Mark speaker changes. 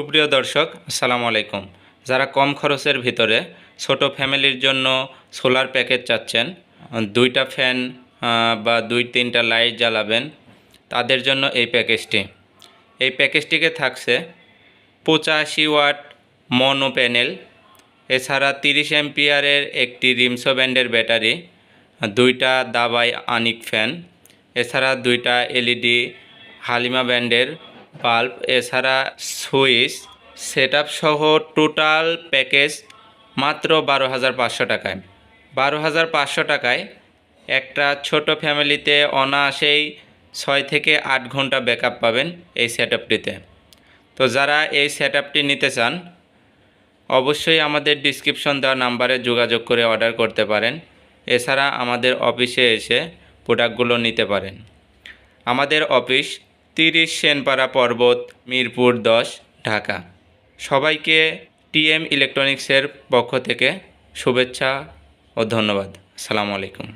Speaker 1: সুপ্রিয় দর্শক, আসসালামু আলাইকুম। যারা কম খরচের ভিতরে ছোট ফ্যামিলির জন্য সোলার প্যাকেজ চাচ্ছেন, দুইটা ফ্যান বা দুই তিনটা লাইট জ্বালাবেন, তাদের জন্য এই প্যাকেজটি। এই প্যাকেজটিকে থাকছে পঁচাশি ওয়াট মনো প্যানেল, এছাড়া তিরিশ এমপিয়ারের একটি রিমসো ব্যান্ডের ব্যাটারি, দুইটা দাবাই আনিক ফ্যান, এছাড়া দুইটা এলইডি হালিমা ব্যান্ডের বাল্ব, এছাড়া সুইচ সেট সহ টোটাল প্যাকেজ মাত্র বারো হাজার পাঁচশো টাকায়। বারো হাজার পাঁচশো টাকায় একটা ছোট ফ্যামিলিতে অনায়াসেই ছয় থেকে আট ঘণ্টা ব্যাকআপ পাবেন এই সেট তো যারা এই সেট নিতে চান, অবশ্যই আমাদের ডিসক্রিপশন দেওয়া নাম্বারে যোগাযোগ করে অর্ডার করতে পারেন। এছাড়া আমাদের অফিসে এসে প্রোডাক্টগুলো নিতে পারেন। আমাদের অফিস তিরিশ সেনপাড়া পর্বত, মিরপুর দশ, ঢাকা। সবাইকে টিএম ইলেকট্রনিক্সের পক্ষ থেকে শুভেচ্ছা ও ধন্যবাদ। আসসালামু আলাইকুম।